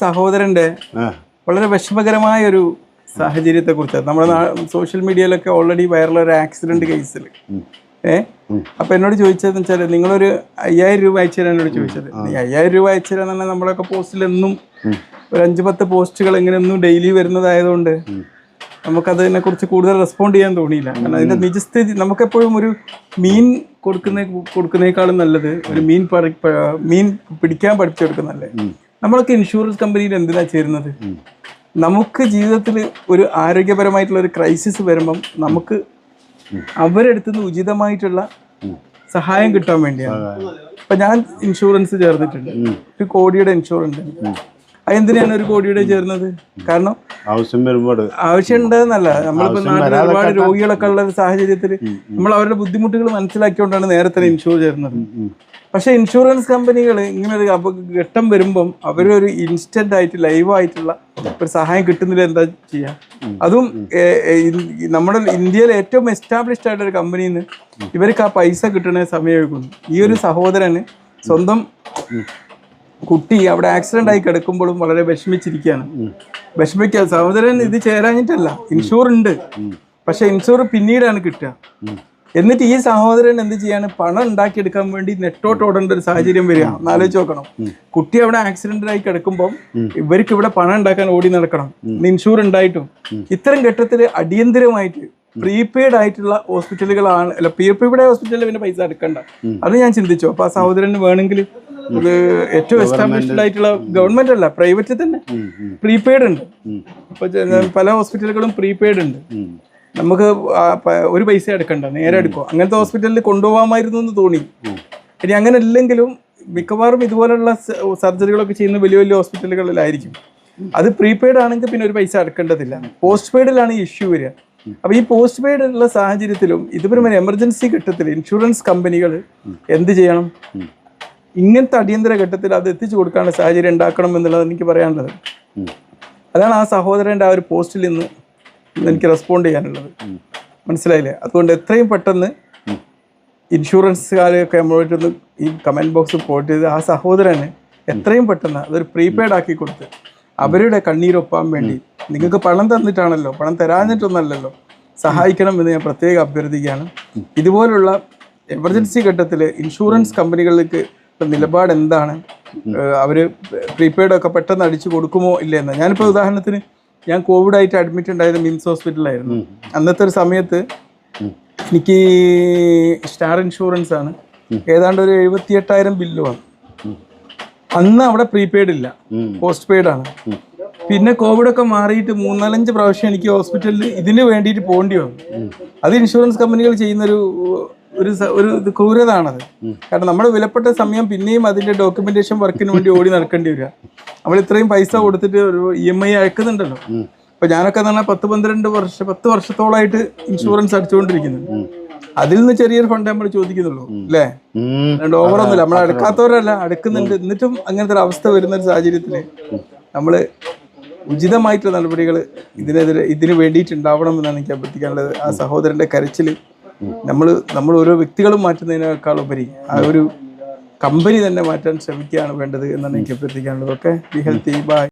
സഹോദരന്റെ വളരെ വിഷമകരമായ ഒരു സാഹചര്യത്തെ കുറിച്ച് നമ്മുടെ സോഷ്യൽ മീഡിയയിലൊക്കെ ഓൾറെഡി വൈറൽ ഒരു ആക്സിഡന്റ് കേസിൽ ഏ? അപ്പൊ എന്നോട് ചോദിച്ചതെന്ന് വെച്ചാൽ നിങ്ങളൊരു അയ്യായിരം രൂപ അയച്ചു തരാൻ എന്നോട് ചോദിച്ചത്. ഈ അയ്യായിരം രൂപ അയച്ചു തരാൻ തന്നെ നമ്മളൊക്കെ പോസ്റ്റിൽ എന്നും ഒരു അഞ്ചു പത്ത് പോസ്റ്റുകൾ എങ്ങനെയൊന്നും ഡെയിലി വരുന്നതായതുകൊണ്ട് നമുക്കതിനെ കുറിച്ച് കൂടുതൽ റെസ്പോണ്ട് ചെയ്യാൻ തോന്നിയില്ല. കാരണം അതിന്റെ നിജസ്ഥിതി നമുക്കെപ്പോഴും ഒരു മീൻ കൊടുക്കുന്ന കൊടുക്കുന്നേക്കാളും നല്ലത് ഒരു മീൻ മീൻ പിടിക്കാൻ പഠിച്ചെടുക്കുന്നല്ലേ നമ്മളൊക്കെ ഇൻഷുറൻസ് കമ്പനിയിൽ എന്തിനാ ചേരുന്നത്? നമുക്ക് ജീവിതത്തിൽ ഒരു ആരോഗ്യപരമായിട്ടുള്ള ഒരു ക്രൈസിസ് വരുമ്പം നമുക്ക് അവരെടുത്ത് നിന്ന് ഉചിതമായിട്ടുള്ള സഹായം കിട്ടാൻ വേണ്ടിയാണ്. അപ്പൊ ഞാൻ ഇൻഷുറൻസ് ചേർന്നിട്ടുണ്ട്. ഒരു കോടിയുടെ ഇൻഷുറൻസ് അതെന്തിനാണ് ഒരു കോടിയുടെ ചേർന്നത്? കാരണം ആവശ്യം വരുമ്പോൾ ആവശ്യമുണ്ടെന്നല്ല. നമ്മളിപ്പോ നാട്ടിൽ ഒരുപാട് രോഗികളൊക്കെ ഉള്ള ഒരു സാഹചര്യത്തിൽ നമ്മൾ അവരുടെ ബുദ്ധിമുട്ടുകൾ മനസ്സിലാക്കിക്കൊണ്ടാണ് നേരത്തെ ഇൻഷുർ ചേർന്നത്. പക്ഷെ ഇൻഷുറൻസ് കമ്പനികൾ ഇങ്ങനെ ഒരു ഘട്ടം വരുമ്പം അവരൊരു ഇൻസ്റ്റന്റ് ആയിട്ട് ലൈവ് ആയിട്ടുള്ള ഒരു സഹായം കിട്ടുന്നില്ല എന്താ ചെയ്യാ? അതും നമ്മുടെ ഇന്ത്യയിലെ ഏറ്റവും എസ്റ്റാബ്ലിഷ്ഡ് ആയിട്ടൊരു കമ്പനിയിൽ നിന്ന് ഇവർക്ക് ആ പൈസ കിട്ടണ സമയം എടുക്കുന്നു ഈ ഒരു സഹോദരന് സ്വന്തം കുട്ടി അവിടെ ആക്സിഡന്റ് ആയി കിടക്കുമ്പോഴും വളരെ വിഷമിച്ചിരിക്കുകയാണ്. വിഷമിക്കുക സഹോദരൻ ഇത് ചേരാഞ്ഞിട്ടല്ല. ഇൻഷൂർ ഉണ്ട്. പക്ഷെ ഇൻഷൂർ പിന്നീടാണ് കിട്ടുക. എന്നിട്ട് ഈ സഹോദരൻ എന്ത് ചെയ്യാണ്? പണം ഉണ്ടാക്കിയെടുക്കാൻ വേണ്ടി നെട്ടോട്ട് ഓടേണ്ട ഒരു സാഹചര്യം വരിക. എന്നാലോചിച്ച് നോക്കണം. കുട്ടി അവിടെ ആക്സിഡന്റ് ആയി കിടക്കുമ്പോൾ ഇവർക്ക് ഇവിടെ പണം ഉണ്ടാക്കാൻ ഓടി നടക്കണം. ഇൻഷൂർ ഉണ്ടായിട്ടും. ഇത്തരം ഘട്ടത്തിൽ അടിയന്തരമായിട്ട് പ്രീപെയ്ഡ് ആയിട്ടുള്ള ഹോസ്പിറ്റലുകളാണ് അല്ല പ്രീപെയ്ഡ് ഹോസ്പിറ്റലിൽ പിന്നെ പൈസ എടുക്കണ്ട അത് ഞാൻ ചിന്തിച്ചു. അപ്പൊ ആ സഹോദരന് വേണമെങ്കിൽ ഇത് ഏറ്റവും എസ്റ്റാബ്ലിഷ്ഡ് ആയിട്ടുള്ള ഗവൺമെന്റ് അല്ല പ്രൈവറ്റ് തന്നെ. പ്രീപെയ്ഡ് ഉണ്ട്. ഇപ്പൊ പല ഹോസ്പിറ്റലുകളും പ്രീപെയ്ഡ് ഉണ്ട്. നമുക്ക് ഒരു പൈസ എടുക്കണ്ട നേരെ എടുക്കുക അങ്ങനത്തെ ഹോസ്പിറ്റലിൽ കൊണ്ടുപോകാമായിരുന്നു എന്ന് തോന്നി. ഇനി അങ്ങനെ ഇല്ലെങ്കിലും മിക്കവാറും ഇതുപോലുള്ള സർജറികളൊക്കെ ചെയ്യുന്ന വലിയ വലിയ ഹോസ്പിറ്റലുകളിലായിരിക്കും അത് പ്രീപെയ്ഡ് ആണെങ്കിൽ പിന്നെ ഒരു പൈസ അടക്കേണ്ടതില്ല. പോസ്റ്റ് പെയ്ഡിലാണ് ഈ ഇഷ്യൂ വരിക. അപ്പൊ ഈ പോസ്റ്റ് പെയ്ഡ് ഉള്ള സാഹചര്യത്തിലും ഇതുപോലെ എമർജൻസി ഘട്ടത്തിൽ ഇൻഷുറൻസ് കമ്പനികൾ എന്ത് ചെയ്യണം? ഇങ്ങനത്തെ അടിയന്തര ഘട്ടത്തിൽ അത് എത്തിച്ചു കൊടുക്കാനുള്ള സാഹചര്യം ഉണ്ടാക്കണം എന്നുള്ളത് എനിക്ക് പറയാനുള്ളത്. അതാണ് ആ സഹോദരന്റെ ആ ഒരു പോസ്റ്റിൽ നിന്ന് എനിക്ക് റെസ്പോണ്ട് ചെയ്യാനുള്ളത്. മനസ്സിലായില്ലേ? അതുകൊണ്ട് എത്രയും പെട്ടെന്ന് ഇൻഷുറൻസുകാരെയൊക്കെ നമ്മളൊന്ന് ഈ കമന്റ് ബോക്സ് പോയിട്ട് ചെയ്ത് ആ സഹോദരന് എത്രയും പെട്ടെന്ന് അതൊരു പ്രീപെയ്ഡ് ആക്കി കൊടുത്ത് അവരുടെ കണ്ണീരൊപ്പാൻ വേണ്ടി നിങ്ങൾക്ക് പണം തന്നിട്ടാണല്ലോ പണം തരാഞ്ഞിട്ടൊന്നല്ലല്ലോ സഹായിക്കണം എന്ന് ഞാൻ പ്രത്യേകം അഭ്യർത്ഥിക്കുകയാണ്. ഇതുപോലുള്ള എമർജൻസി ഘട്ടത്തിൽ ഇൻഷുറൻസ് കമ്പനികൾക്ക് ഇപ്പം നിലപാട് എന്താണ് അവർ അവർ പ്രീപെയ്ഡ് ഒക്കെ പെട്ടെന്ന് അടിച്ചു കൊടുക്കുമോ ഇല്ലെന്ന് ഞാനിപ്പോൾ ഉദാഹരണത്തിന് ഞാൻ കോവിഡ് ആയിട്ട് അഡ്മിറ്റ് ഉണ്ടായത് മിംസ് ഹോസ്പിറ്റലിലായിരുന്നു. അന്നത്തെ ഒരു സമയത്ത് എനിക്ക് സ്റ്റാർ ഇൻഷുറൻസ് ആണ് ഏതാണ്ട് ഒരു എഴുപത്തി എട്ടായിരം ബില്ല് വന്നു. അന്ന് അവിടെ പ്രീപെയ്ഡ് ഇല്ല പോസ്റ്റ് പെയ്ഡ് ആണ് പിന്നെ കോവിഡ് ഒക്കെ മാറിയിട്ട് മൂന്നാലഞ്ച് പ്രാവശ്യം എനിക്ക് ഹോസ്പിറ്റലിൽ ഇതിന് വേണ്ടിയിട്ട് പോകേണ്ടി വന്നു. അത് ഇൻഷുറൻസ് കമ്പനികൾ ചെയ്യുന്നൊരു ഒരു ഒരു ക്രൂരതാണത്. കാരണം നമ്മുടെ വിലപ്പെട്ട സമയം പിന്നെയും അതിന്റെ ഡോക്യുമെന്റേഷൻ വർക്കിന് വേണ്ടി ഓടി നടക്കേണ്ടി വരിക. നമ്മൾ ഇത്രയും പൈസ കൊടുത്തിട്ട് ഒരു ഇ എം ഐ അയക്കുന്നുണ്ടല്ലോ. ഇപ്പൊ ഞാനൊക്കെ എന്ന് പറഞ്ഞാൽ പത്ത് പന്ത്രണ്ട് വർഷം പത്ത് വർഷത്തോളായിട്ട് ഇൻഷുറൻസ് അടിച്ചുകൊണ്ടിരിക്കുന്നുണ്ട് അതിൽ നിന്ന് ചെറിയൊരു ഫണ്ട് നമ്മൾ ചോദിക്കുന്നുള്ളൂ അല്ലേ? രണ്ട് ഓവറൊന്നുമില്ല നമ്മൾ അടുക്കാത്തവരല്ല അടുക്കുന്നുണ്ട്. എന്നിട്ടും അങ്ങനത്തെ ഒരു അവസ്ഥ വരുന്ന ഒരു സാഹചര്യത്തിൽ നമ്മൾ ഉചിതമായിട്ടുള്ള നടപടികൾ ഇതിനെതിരെ ഇതിന് വേണ്ടിയിട്ടുണ്ടാവണം എന്നാണ് എനിക്ക് അഭ്യർത്ഥിക്കാനുള്ളത്. ആ സഹോദരന്റെ കരച്ചിൽ നമ്മൾ നമ്മൾ ഓരോ വ്യക്തികളും മാറ്റുന്നതിനേക്കാൾ ഉപരി ആ ഒരു കമ്പനി തന്നെ മാറ്റാൻ ശ്രമിക്കുകയാണ് വേണ്ടത് എന്നാണ് എനിക്ക് അഭ്യർത്ഥിക്കാനുള്ളത്. ഓക്കെ? Be healthy bye